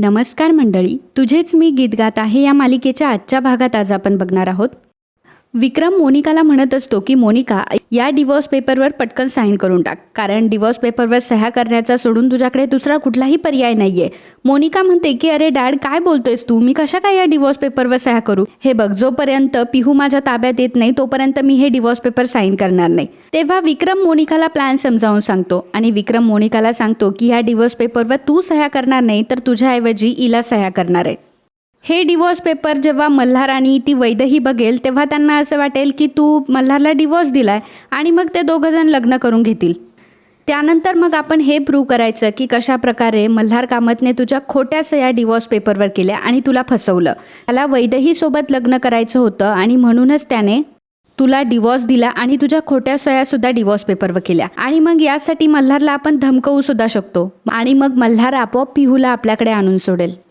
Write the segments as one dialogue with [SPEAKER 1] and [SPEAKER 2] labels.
[SPEAKER 1] नमस्कार मंडळी तुझेच मी गीत गात आहे या मालिकेच्या आजच्या भागात आज आपण बघणार आहोत. विक्रम मोनिकाला म्हणत असतो की मोनिका या डिवोर्स पेपरवर पटकन साईन करून टाक. कारण डिवोर्स पेपरवर सह्या करण्याचा सोडून तुझ्याकडे दुसरा कुठलाही पर्याय नाहीये. मोनिका म्हणते की अरे डॅड काय बोलतोयस तू? मी कशा काय या डिवोर्स पेपरवर सह्या करू? हे बघ जोपर्यंत पिहू माझ्या ताब्यात येत नाही तोपर्यंत मी हे डिवोर्स पेपर साईन करणार नाही. तेव्हा विक्रम मोनिकाला प्लॅन समजावून सांगतो आणि विक्रम मोनिकाला सांगतो की ह्या डिवोर्स पेपरवर तू सह्या करणार नाही तर तुझ्याऐवजी इला सह्या करणार आहे. हे डिवोर्स पेपर जेव्हा मल्हार आणि ती वैदही बघेल तेव्हा त्यांना असं वाटेल की तू मल्हारला डिवोर्स दिलाय आणि मग ते दोघंजण लग्न करून घेतील. त्यानंतर मग आपण हे प्रूव्ह करायचं की कशा प्रकारे मल्हार कामतने तुझ्या खोट्या सया डिवोर्स पेपरवर केल्या आणि तुला फसवलं. त्याला वैदही सोबत लग्न करायचं होतं आणि म्हणूनच त्याने तुला डिवोर्स दिला आणि तुझ्या खोट्या सह्यासुद्धा डिवोर्स पेपरवर केल्या. आणि मग यासाठी मल्हारला आपण धमकवू सुद्धा शकतो. आणि मग मल्हार आपोआप पिहूला आपल्याकडे आणून सोडेल.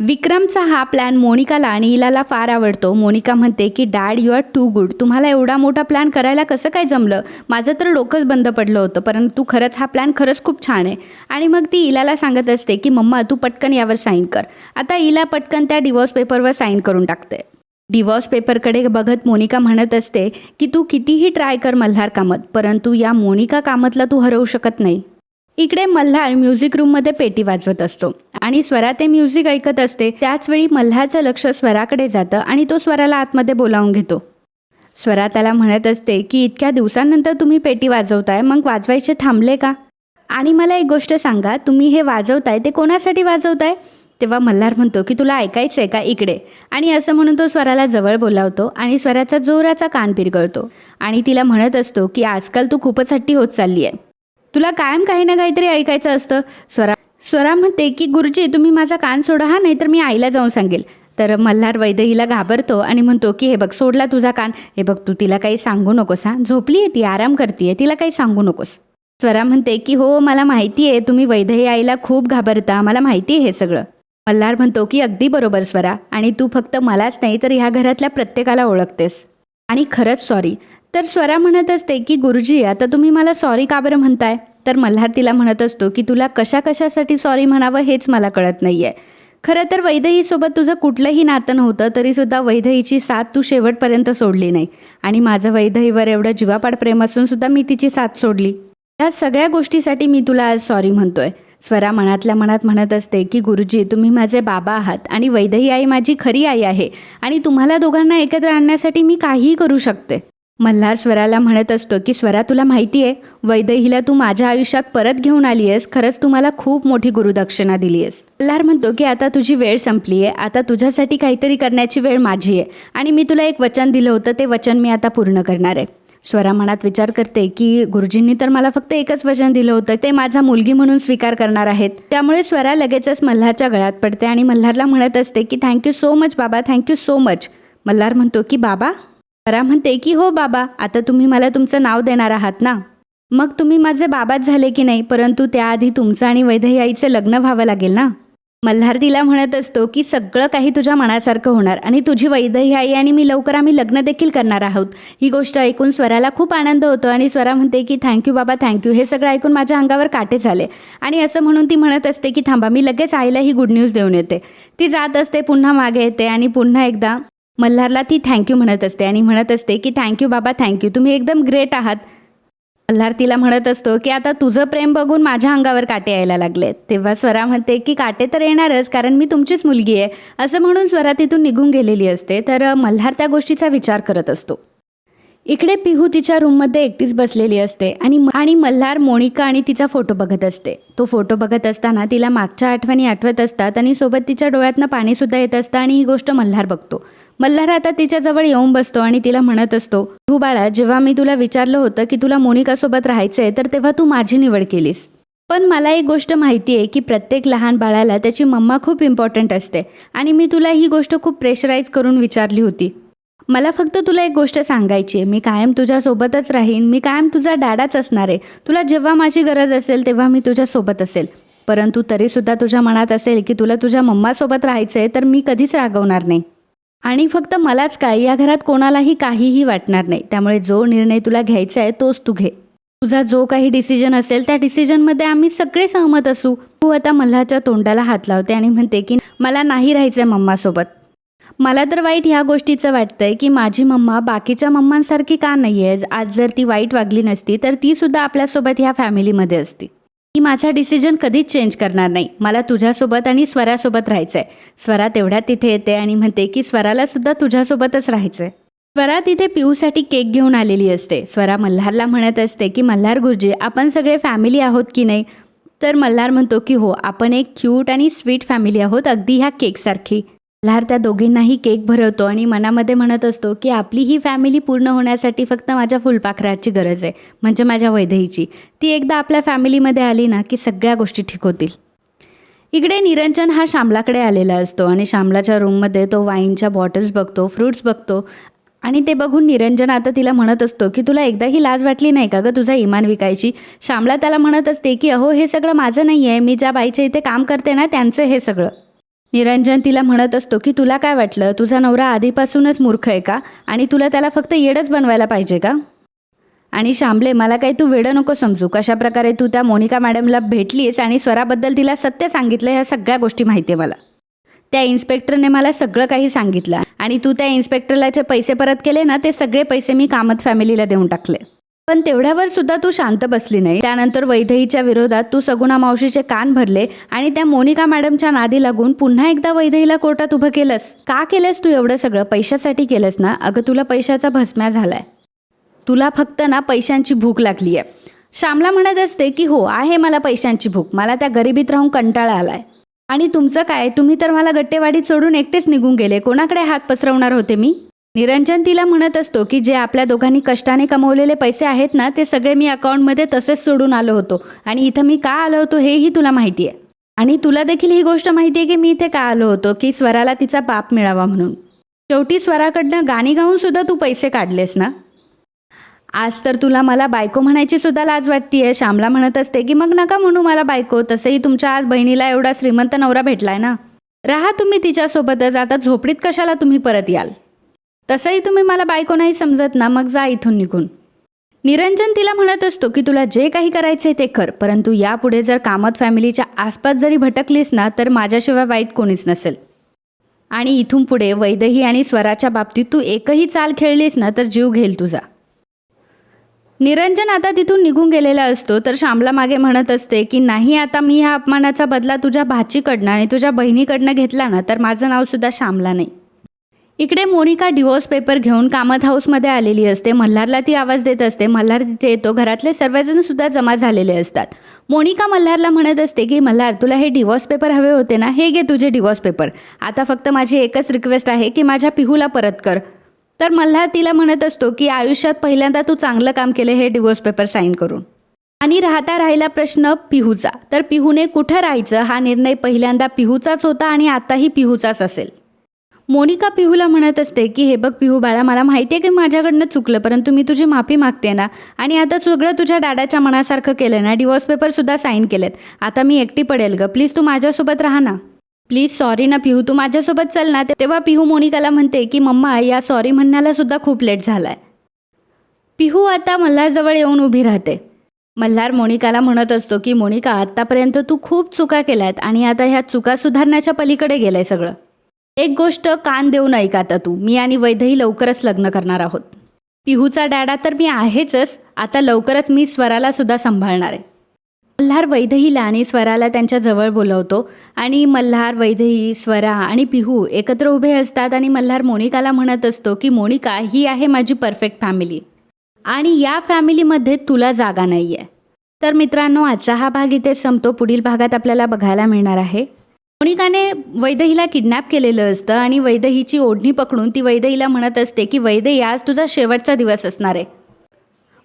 [SPEAKER 1] विक्रमचा हा प्लॅन मोनिकाला आणि इलाला फार आवडतो. मोनिका म्हणते की dad you are too good तुम्हाला एवढा मोठा प्लॅन करायला कसं काय जमलं? माझं तर डोकंच बंद पडलं होतं परंतु खरंच हा प्लॅन खरंच खूप छान आहे. आणि मग ती इलाला सांगत असते की मम्मा तू पटकन यावर साईन कर. आता इला पटकन त्या डिवोर्स पेपरवर साईन करून टाकते. डिवॉर्स पेपरकडे बघत मोनिका म्हणत असते की तू कितीही ट्राय कर मल्हार कामत परंतु या मोनिका कामतला तू हरवू शकत नाही. इकडे मल्हार म्युझिक रूममध्ये पेटी वाजवत असतो आणि स्वरा ते म्युझिक ऐकत असते. त्याचवेळी मल्हारचं लक्ष स्वराकडे जातं आणि तो स्वराला आतमध्ये बोलावून घेतो. स्वरा त्याला म्हणत असते की इतक्या दिवसांनंतर तुम्ही पेटी वाजवताय मग वाजवायचे थांबले का? आणि मला एक गोष्ट सांगा तुम्ही हे वाजवताय ते कोणासाठी वाजवताय? तेव्हा मल्हार म्हणतो की तुला ऐकायचं आहे का इकडे? आणि असं म्हणून तो स्वराला जवळ बोलावतो आणि स्वराचा जोराचा कान पिरगळतो. आणि तिला म्हणत असतो की आजकाल तू खूपच हट्टी होत चालली आहे तुला कायम काही ना काहीतरी ऐकायचं असतं. स्वरा स्वरा म्हणते की गुरुजी तुम्ही माझा कान सोडा हा नाहीतर मी आईला जाऊन सांगेल. तर मल्हार वैद्यहीला घाबरतो आणि म्हणतो की हे बघ सोडला तुझा कान. हे बघ तू तिला काही सांगू नकोस हा. झोपली आहे ती आराम करते तिला काही सांगू नकोस. स्वरा म्हणते की हो मला माहिती आहे तुम्ही वैद्यही आईला खूप घाबरता मला माहिती आहे हे सगळं. मल्हार म्हणतो की अगदी बरोबर स्वरा. आणि तू फक्त मलाच नाही तर ह्या घरातल्या प्रत्येकाला ओळखतेस. आणि खरंच सॉरी तर स्वरा म्हणत असते की गुरुजी आता तुम्ही मला सॉरी का बरं म्हणताय? तर मल्हार तिला म्हणत असतो की तुला कशा कशासाठी सॉरी म्हणावं हेच मला कळत नाही आहे खरं तर वैदहीसोबत तुझं कुठलंही नातं नव्हतं तरीसुद्धा वैदहीची साथ तू शेवटपर्यंत सोडली नाही. आणि माझं वैदहीवर एवढं जीवापाड प्रेम असूनसुद्धा मी तिची साथ सोडली. या सगळ्या गोष्टीसाठी मी तुला आज सॉरी म्हणतोय. स्वरा मनातल्या मनात म्हणत असते की गुरुजी तुम्ही माझे बाबा आहात आणि वैदही आई माझी खरी आई आहे आणि तुम्हाला दोघांना एकत्र आणण्यासाठी मी काहीही करू शकते. मल्हार स्वराला म्हणत असतो की स्वरा तुला माहिती आहे वैदहीला तू माझ्या आयुष्यात परत घेऊन आली आहेस खरंच तू मला खूप मोठी गुरुदक्षिणा दिली आहेस मल्हार म्हणतो की आता तुझी वेळ संपली आहे आता तुझ्यासाठी काहीतरी करण्याची वेळ माझी आहे आणि मी तुला एक वचन दिलं होतं ते वचन मी आता पूर्ण करणार आहे. स्वरा मनात विचार करते की गुरुजींनी तर मला फक्त एकच वचन दिलं होतं ते माझा मुलगी म्हणून स्वीकार करणार आहेत. त्यामुळे स्वरा लगेचच मल्हारच्या गळ्यात पडते आणि मल्हारला म्हणत असते की थँक्यू सो मच बाबा thank you so much. Malhar म्हणतो की बाबा स्वरा म्हणते की हो बाबा आता तुम्ही मला तुमचं नाव देणार आहात ना? मग तुम्ही माझे बाबाच झाले की नाही परंतु त्याआधी तुमचं आणि वैदही आईचं लग्न व्हावं लागेल ना? मल्हार तिला म्हणत असतो की सगळं काही तुझ्या मनासारखं होणार आणि तुझी वैदही आई आणि मी लवकर आम्ही लग्न देखील करणार आहोत. ही गोष्ट ऐकून स्वराला खूप आनंद होतो आणि स्वरा म्हणते की थँक्यू बाबा थँक्यू हे सगळं ऐकून माझ्या अंगावर काटे झाले आणि असं म्हणून ती म्हणत असते की थांबा मी लगेच आईला ही गुड न्यूज देऊन येते. ती जात असते पुन्हा मागे येते आणि पुन्हा एकदा मल्हारला ती थँक्यू म्हणत असते आणि म्हणत असते की थँक्यू बाबा थँक्यू तुम्ही एकदम ग्रेट आहात. मल्हार तिला म्हणत असतो की आता तुझं प्रेम बघून माझ्या अंगावर काटे यायला लागले तेव्हा स्वरा म्हणते की काटे तर येणारच कारण मी तुमचीच मुलगी आहे. असं म्हणून स्वरा तिथून निघून गेलेली असते तर मल्हार त्या गोष्टीचा विचार करत असतो. इकडे पिहू तिच्या रूममध्ये एकटीच बसलेली असते आणि आणि मल्हार मोनिका आणि तिचा फोटो बघत असते. तो फोटो बघत असताना तिला मागच्या आठवणी आठवत असतात आणि सोबत तिच्या डोळ्यातनं पाणीसुद्धा येत असतं आणि ही गोष्ट मल्हार बघतो. मल्हार आता तिच्याजवळ येऊन बसतो आणि तिला म्हणत असतो तू बाळा जेव्हा मी तुला विचारलं होतं की तुला मोनिकासोबत राहायचंय तर तेव्हा तू माझी निवड केलीस. पण मला एक गोष्ट माहिती आहे की प्रत्येक लहान बाळाला त्याची मम्मा खूप इम्पॉर्टंट असते आणि मी तुला ही गोष्ट खूप प्रेशराईज करून विचारली होती. मला फक्त तुला एक गोष्ट सांगायची आहे. मी कायम तुझ्यासोबतच राहीन. मी कायम तुझा डॅडाच असणार आहे. तुला जेव्हा माझी गरज असेल तेव्हा मी तुझ्यासोबत असेल. परंतु तरीसुद्धा तुझ्या मनात असेल की तुला तुझ्या मम्मासोबत राहायचं आहे तर मी कधीच रागवणार नाही. आणि फक्त मलाच काय या घरात कोणालाही काहीही वाटणार नाही. त्यामुळे जो निर्णय तुला घ्यायचा आहे तोच तू घे. तुझा जो काही डिसिजन असेल त्या डिसिजनमध्ये आम्ही सगळे सहमत असू. तू आता मल्हारच्या तोंडाला हात लावते आणि म्हणते की मला नाही राहायचं आहे मम्मासोबत. मला तर वाईट ह्या गोष्टीचं वाटतंय की माझी मम्मा बाकीच्या मम्मांसारखी का नाही आहे आज जर ती वाईट वागली नसती तर तीसुद्धा आपल्यासोबत ह्या फॅमिलीमध्ये असती. मी माझा डिसिजन कधीच चेंज करणार नाही. मला तुझ्यासोबत आणि स्वरासोबत राहायचं आहे स्वरा तेवढ्यात तिथे येते आणि म्हणते की स्वराला सुद्धा तुझ्यासोबतच राहायचं आहे स्वरा तिथे पिऊसाठी केक घेऊन आलेली असते. स्वरा मल्हारला म्हणत असते की मल्हार गुरुजी आपण सगळे फॅमिली आहोत की नाही? तर मल्हार म्हणतो की हो आपण एक क्यूट आणि स्वीट फॅमिली आहोत. अगदी ह्या केकसारखी मल्हार त्या दोघींनाही केक भरवतो आणि मनामध्ये म्हणत असतो की आपली ही फॅमिली पूर्ण होण्यासाठी फक्त माझ्या फुलपाखराची गरज आहे म्हणजे माझ्या वैधईची ती एकदा आपल्या फॅमिलीमध्ये आली ना की सगळ्या गोष्टी ठीक होतील. इकडे निरंजन हा श्यामलाकडे आलेला असतो आणि श्यामलाच्या रूममध्ये तो वाईनच्या बॉटल्स बघतो फ्रुट्स बघतो. आणि ते बघून निरंजन आता तिला म्हणत असतो की तुला एकदा ही लाज वाटली नाही का गं तुझा इमान विकायची? श्यामला त्याला म्हणत असते की अहो हे सगळं माझं नाही आहे मी ज्या बाईच्या इथे काम करते ना त्यांचं हे सगळं. निरंजन तिला म्हणत असतो की तुला काय वाटलं? तुझा नवरा आधीपासूनच मूर्ख आहे का? आणि तुला त्याला फक्त येडच बनवायला पाहिजे का? आणि शांबले मला काही तू वेडं नको समजू. कशाप्रकारे तू त्या मोनिका मॅडमला भेटलीस आणि स्वराबद्दल तिला सत्य सांगितलं ह्या सगळ्या गोष्टी माहिती आहे मला. त्या इन्स्पेक्टरने मला सगळं काही सांगितलं आणि तू त्या इन्स्पेक्टरला जे पैसे परत केले ना ते सगळे पैसे मी कामत फॅमिलीला देऊन टाकले. पण तेवढ्यावर सुद्धा तू शांत बसली नाही. त्यानंतर वैधईच्या विरोधात तू सगुणा मावशीचे कान भरले आणि त्या मोनिका मॅडमच्या नादी लागून पुन्हा एकदा वैदेहीला कोर्टात उभं केलंस. का केलंस तू एवढं सगळं? पैशासाठी केलंस ना? अगं तुला पैशाचा भस्म्या झालाय. तुला फक्त ना पैशांची भूक लागली आहे श्यामला म्हणत असते की हो आहे मला पैशांची भूक. मला त्या गरिबीत राहून कंटाळा आलाय. आणि तुमचं काय? तुम्ही तर मला गट्टेवाडीत सोडून एकटेच निघून गेले. कोणाकडे हात पसरवणार होते मी? निरंजन तिला म्हणत असतो की जे आपल्या दोघांनी कष्टाने कमवलेले पैसे आहेत ना ते सगळे मी अकाउंटमध्ये तसेच सोडून आलो होतो. आणि इथं मी का आलो होतो हेही तुला माहिती आहे. आणि तुला देखील ही गोष्ट माहिती आहे की मी इथे का आलो होतो की स्वराला तिचा बाप मिळावा म्हणून. शेवटी स्वराकडनं गाणी गाऊन सुद्धा तू पैसे काढलेस ना? आज तर तुला मला बायको म्हणायची सुद्धा लाज वाटतीये. श्यामला म्हणत असते की मग नका म्हणू मला बायको तसंही तुमच्या आज बहिणीला एवढा श्रीमंत नवरा भेटलाय ना? राहा तुम्ही तिच्यासोबतच. आता झोपडीत कशाला तुम्ही परत याल? तसंही तुम्ही मला बायको नाही समजत ना मग जा इथून निघून. निरंजन तिला म्हणत असतो की तुला जे काही करायचे ते कर परंतु यापुढे जर कामत फॅमिलीच्या आसपास जरी भटकलीस ना तर माझ्याशिवाय वाईट कोणीच नसेल. आणि इथून पुढे वैदही आणि स्वराच्या बाबतीत तू एकही चाल खेळलीस ना तर जीव घेईल तुझा. निरंजन आता तिथून निघून गेलेला असतो तर श्यामला मागे म्हणत असते की नाही आता मी ह्या अपमानाचा बदला तुझ्या भाचीकडनं आणि तुझ्या बहिणीकडनं घेतला ना तर माझं नावसुद्धा श्यामला नाही. इकडे मोनिका डिवोर्स पेपर घेऊन कामत हाऊसमध्ये आलेली असते. मल्हारला ती आवाज देत असते. मल्हार तिथे येतो. घरातले सर्वजण सुद्धा जमा झालेले असतात. मोनिका मल्हारला म्हणत असते की मल्हार तुला हे डिवोर्स पेपर हवे होते ना? हे घे तुझे डिवोर्स पेपर आता फक्त माझी एकच रिक्वेस्ट आहे की माझ्या पिहूला परत कर. तर मल्हार तिला म्हणत असतो की आयुष्यात पहिल्यांदा तू चांगलं काम केलं हे डिवोर्स पेपर साईन करून. आणि राहता राहिला प्रश्न पिहूचा. तर पिहूने कुठं राहायचं? हा निर्णय पहिल्यांदा पिहूचाच होता आणि आताही पिहूचाच असेल. मोनिका पिहूला म्हणत असते की हे बघ पिहू बाळा मला माहिती आहे की माझ्याकडनं चुकलं परंतु मी तुझी माफी मागते ना. आणि आता सगळं तुझ्या डाडाच्या मनासारखं केलं ना. डिवॉर्स पेपरसुद्धा साईन केलेत. आता मी एकटी पडेल ग. प्लीज तू माझ्यासोबत राहा ना. प्लीज सॉरी ना पिहू. तू माझ्यासोबत चल ना. तेव्हा पिहू मोनिकाला म्हणते की मम्मा या सॉरी म्हणण्याला सुद्धा खूप लेट झालाय. पिहू आता मल्हारजवळ येऊन उभी राहते. मल्हार मोनिकाला म्हणत असतो की मोनिका आत्तापर्यंत तू खूप चुका केल्यात आणि आता ह्या चुका सुधारण्याच्या पलीकडे गेलंय सगळं. एक गोष्ट कान देऊन ऐक आता तू. मी आणि वैधही लवकरच लग्न करणार आहोत. पिहूचा डॅडा तर मी आहेचच आता लवकरच मी स्वराला सुद्धा सांभाळणार आहे. मल्हार वैधहीला आणि स्वराला त्यांच्या जवळ बोलवतो आणि मल्हार वैदही स्वरा आणि पिहू एकत्र उभे असतात आणि मल्हार मोनिकाला म्हणत असतो की मोनिका ही आहे माझी परफेक्ट फॅमिली आणि या फॅमिलीमध्ये तुला जागा नाही आहे तर मित्रांनो आजचा हा भाग इथे संपतो. पुढील भागात आपल्याला बघायला मिळणार आहे. मोनिकाने वैदहीला किडनॅप केलेलं असतं आणि वैदहीची ओढणी पकडून ती वैदहीला म्हणत असते की वैदही आज तुझा शेवटचा दिवस असणार आहे.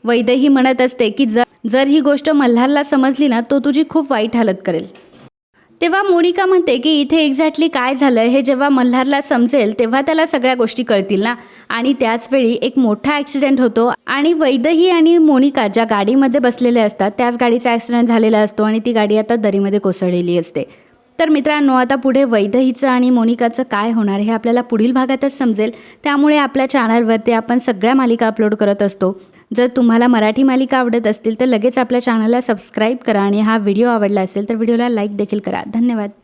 [SPEAKER 1] वैदही म्हणत असते की जर जर ही गोष्ट मल्हारला समजली ना तो तुझी खूप वाईट हालत करेल. तेव्हा मोनिका म्हणते की इथे एक्झॅक्टली काय झालं हे जेव्हा मल्हारला समजेल तेव्हा त्याला सगळ्या गोष्टी कळतील ना. आणि त्याचवेळी एक मोठा ॲक्सिडेंट होतो आणि वैदही आणि मोनिका ज्या गाडीमध्ये बसलेल्या असतात त्याच गाडीचा ॲक्सिडेंट झालेला असतो आणि ती गाडी आता दरीमध्ये कोसळलेली असते. तर मित्रांनो आता पुढे वैदहीचं आणि मोनिकाचं काय होणार हे आपल्याला पुढील भागातच समजेल. त्यामुळे आपल्या चॅनलवरती आपण सगळ्या मालिका अपलोड करत असतो. जर तुम्हाला मराठी मालिका आवडत असतील तर लगेच आपल्या चॅनलला सबस्क्राईब करा आणि हा व्हिडिओ आवडला असेल तर व्हिडिओला लाईक देखील करा. धन्यवाद.